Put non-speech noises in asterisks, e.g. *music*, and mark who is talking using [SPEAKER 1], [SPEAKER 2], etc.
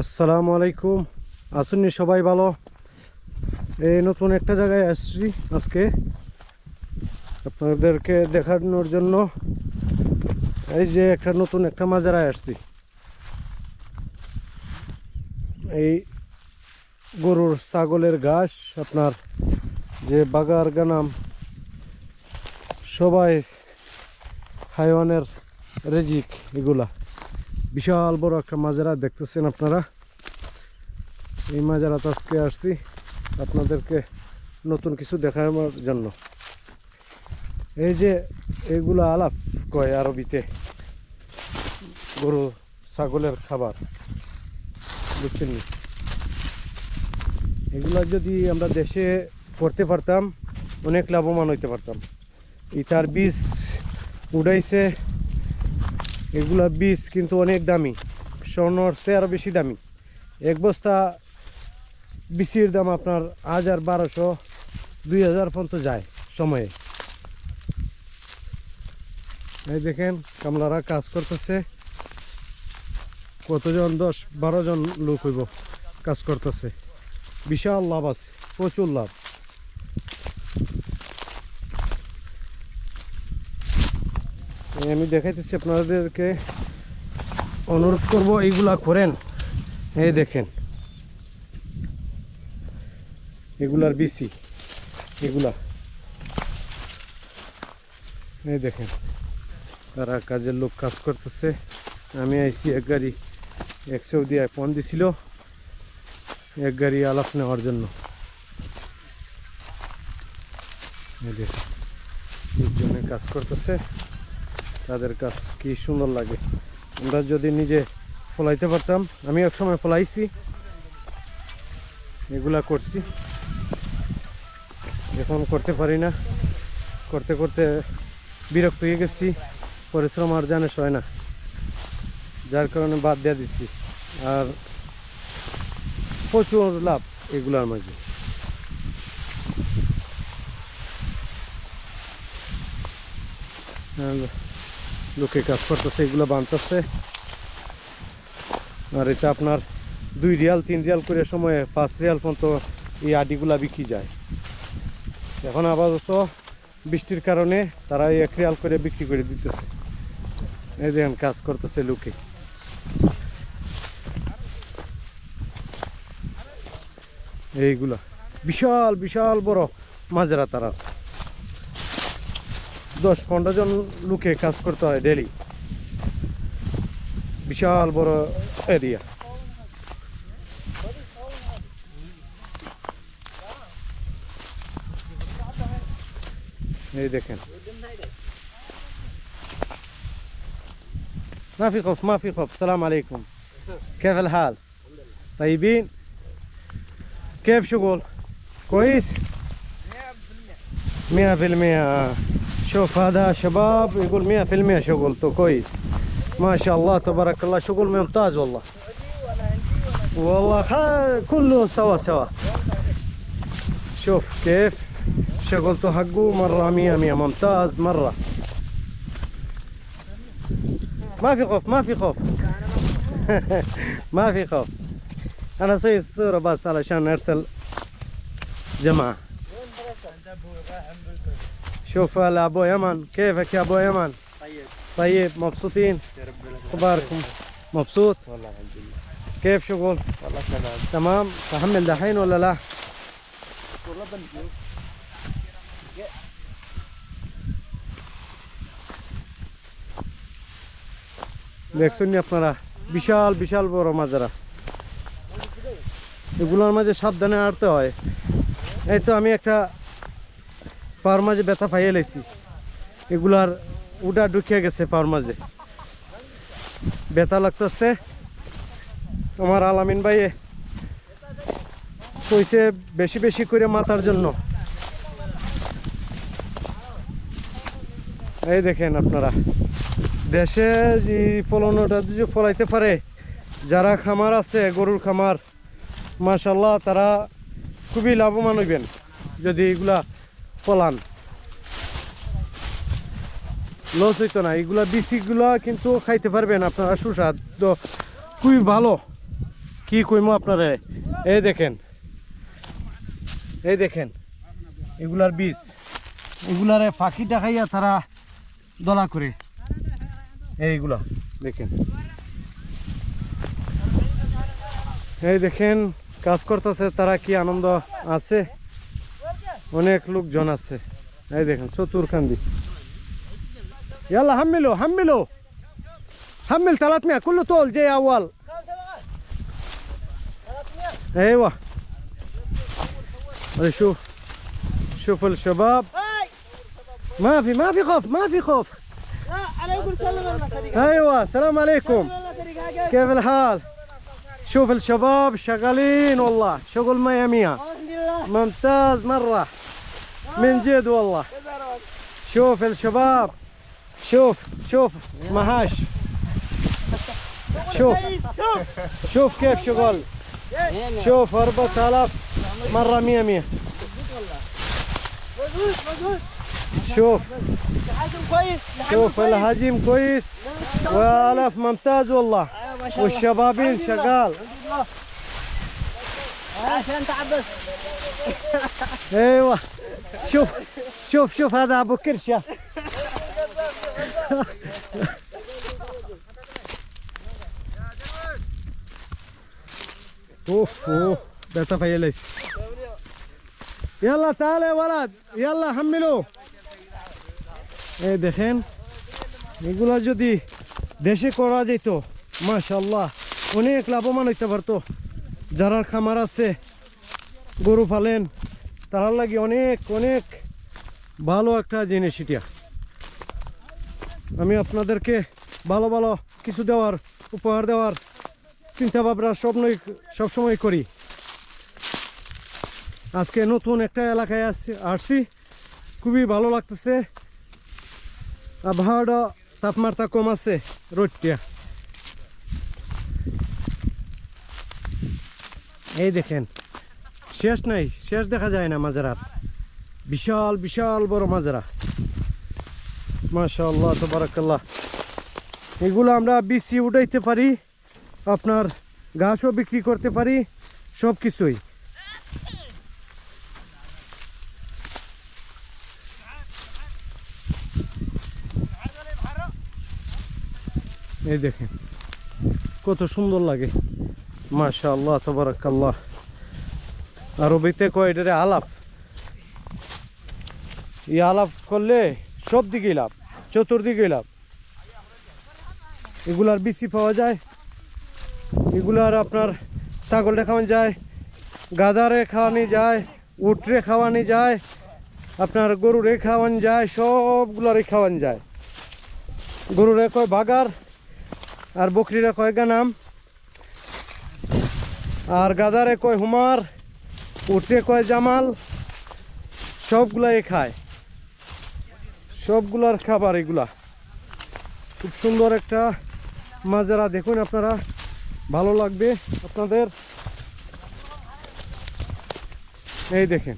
[SPEAKER 1] আসসালামু আলাইকুম। আসুননি সবাই ভালো। এই নতুন একটা জায়গায় আসছি আজকে। আপনাদেরকে দেখানোর জন্য। এই যে একটা নতুন একটা মাজারায় আসছি। এই গরুর ছাগলের ঘাস, আপনার যে বাগার গানাম, সবাই হাইওয়ানের রেজিক এগুলা। বিশাল বড় একটা মাজারা, দেখতেছেন আপনারা? এই মাজারাতে আজকে আসছি আপনাদেরকে নতুন কিছু দেখানোর জন্য। এই যে এগুলো আলাপ কয় আরবিতে? গরু, ছাগলের খাবার, বুঝছেন? এগুলা যদি আমরা দেশে করতে পারতাম, অনেক লাভবান হইতে পারতাম। ইটার বীজ উড়াইছে এগুলা বীজ কিন্তু অনেক দামি। স্বর্ণর চেয়ে আরও বেশি দামি। এক বস্তা বিচির দাম আপনার হাজার বারোশো, দুই হাজার পর্যন্ত যায় সময়ে। এই দেখেন, কামলারা কাজ করতেছে। কতজন? দশ, বারো জন লোক হইব কাজ করতেছে। বিশাল লাভ আছে, প্রচুর লাভ। আমি দেখাইতেছি আপনাদেরকে অনুরোধ করব এইগুলা করেন। এই দেখেন। এগুলার বিসি এগুলা। এই দেখেন, তারা কাজের লোক কাজ করতেছে। আমি আইছি, এক গাড়ি একশো দিয়ে ফোন দিছিল। এক গাড়ি আলাপ নেওয়ার জন্য। এই দেখেন কাজ করতেছে। তাদের কাজ কি সুন্দর লাগে। আমরা যদি নিজে ফলাইতে পারতাম, আমি এক সময় ফলাইছি। এগুলা করছি। এখন করতে পারি না। করতে করতে বিরক্ত হয়ে গেছি। পরিশ্রম আর জানে হয় না। যার কারণে বাদ দিয়ে দিচ্ছি আর প্রচুর লাভ এগুলার মাঝে। আর লোকে কাজ করতেছে, এগুলো বানতেছে। আর এটা আপনার দুই রিয়াল, তিন রিয়াল করে সময়ে পাঁচ রিয়াল পর্যন্ত এই আডিগুলা বিক্রি যায়। এখন আপাতত বৃষ্টির কারণে তারা এক রিয়াল করে বিক্রি করে দিতেছে। এই দেখেন, কাজ করতেছে লোকে। এইগুলা। বিশাল বিশাল বড় মাজরা তারা দশ পনেরো জন লোকে কাজ করতে হয় ডেলি বিশাল বড় এরিয়া এই দেখেন ما في خوف ما في خوف السلام عليكم كيف الحال طيبين كيف شغل كويس مئة في المئة شوف هذا شباب يقول مئة في المئة شغل تو كويس. ما شاء الله تبارك الله شغل ممتاز والله. والله. كله سوا سوا. شوف كيف شغلته حقه مرة مية مية. ممتاز مرة. ما في خوف ما في خوف. *laughs* ما في خوف. أنا أسوي الصورة بس علشان أرسل جماعة. شوف أبو يمن كيفك يا أبو يمن
[SPEAKER 2] طيب
[SPEAKER 1] طيب مبسوطين
[SPEAKER 2] يا رب لك
[SPEAKER 1] أخباركم مبسوط
[SPEAKER 2] والله الحمد لله
[SPEAKER 1] كيف شغل
[SPEAKER 2] والله تمام
[SPEAKER 1] تمام تحمل دحين ولا لا
[SPEAKER 2] والله بنشوف
[SPEAKER 1] দেখছেন নি আপনারা বিশাল বিশাল বড় মাজারা এগুলোর মাঝে সাবধানে আড়তে হয় এই তো আমি একটা পাওয়ার মাঝে ব্যথা পাইয়ে লাইছি। এগুলার উডা ঢুকিয়ে গেছে পাওয়ার মাঝে। ব্যথা লাগতেছে। আমার আলামিন ভাইয়ে কইছে বেশি বেশি করে মাথার জন্য। এই দেখেন আপনারা। দেশে যে ফলনটা যদি ফলাইতে পারে, যারা খামার আছে, গরুর খামার মাশাল্লাহ তারা খুবই লাভবান হইবেন। যদি এগুলা ফলান। লস হইতো না। এগুলা বিচিগুলা কিন্তু খাইতে পারবেন আপনারা, সুস্বাদ। খুবই ভালো। কি কইমো আপনারা? এই দেখেন। এই দেখেন। এগুলার বীজ। এগুলারে পাখিটা খাইয়া তারা দলা করে। এইগুলা, দেখেন। এই দেখেন, কাজ করতেছে, তারা কি আনন্দ আছে? অনেক লোকজন আছে এই দেখেন চতুর্কান্দি يلا حملوا حملوا حمل 300 كله طول جاي اول ايوه هذا شوف شوف الشباب ما في ما في خوف ما في خوف
[SPEAKER 3] لا انا يقول سلم الله صديق
[SPEAKER 1] ايوه السلام عليكم
[SPEAKER 3] الله صديق حاجه
[SPEAKER 1] كيف الحال شوف الشباب شغالين والله شغل مية مية
[SPEAKER 3] الحمد لله
[SPEAKER 1] ممتاز مرة من جد والله. شوف الشباب. شوف شوف مهاش. شوف. شوف كيف شغل. شوف أربعة آلاف مرة مية مية.
[SPEAKER 3] مجهود مجهود
[SPEAKER 1] شوف.
[SPEAKER 3] حاجة كويس
[SPEAKER 1] شوف الهجيم كويس. وآلاف ممتاز والله. والشبابين شغال.
[SPEAKER 3] عشان تعبس *laughs*
[SPEAKER 1] ايوه شوف شوف شوف هذا ابو كرشه *laughs* اوف اوف ده تفايل ليش يلا تعال يا ولد يلا حملوا এই দেখেন এগুলা যদি দেশে করা যেত মাশাল্লাহ অনেক লাভবান হইতে পারতো যারা খামার আছে, গরু পালেন তার লাগে অনেক অনেক ভালো একটা জিনিস এটা। আমি আপনাদেরকে ভালো ভালো কিছু দেওয়ার, উপহার দেওয়ার চিন্তা ভাবনা স্বপ্নই সবসময় করি। আজকে নতুন একটা এলাকায় আসছি আসছি। খুবই ভালো লাগতেছে। আবহাওয়াটা তাপমাত্রা কম আছে রোদটা এই দেখেন, শেষ নাই, শেষ দেখা যায় না মাজারার বিশাল বিশাল বড় মাজরা। মাশাআল্লাহ, তবরাকাল্লাহ। এগুলো আমরা বিসি উঠাইতে পারি, আপনার ঘাসও বিক্রি করতে পারি সব কিছুই এই দেখেন, কত সুন্দর লাগে। মাশাআল্লাহ, তবরাকাল্লাহ। আরবিতে কয় এটারে আলাপ? এই আলাপ করলে সব দিকেই লাভ চতুর্দিকেই লাভ। এগুলার বিচি পাওয়া যায় এগুলার আপনার ছাগলটা খাওয়ানো যায়, গাদারে খাওয়ানি যায়, উটরে খাওয়ানি যায়, আপনার গরুরে খাওয়ানো যায়, সবগুলারে খাওয়ানো যায়। গরুরে কয় বাগার, আর বকরিরা কয় গানাম। আর গাদারে কয় হুমার, উঠে কয় জামাল, সবগুলাই খায়। সবগুলার খাবার এগুলা। খুব সুন্দর একটা মাজারা, দেখুন আপনারা, ভালো লাগবে আপনাদের। এই দেখেন।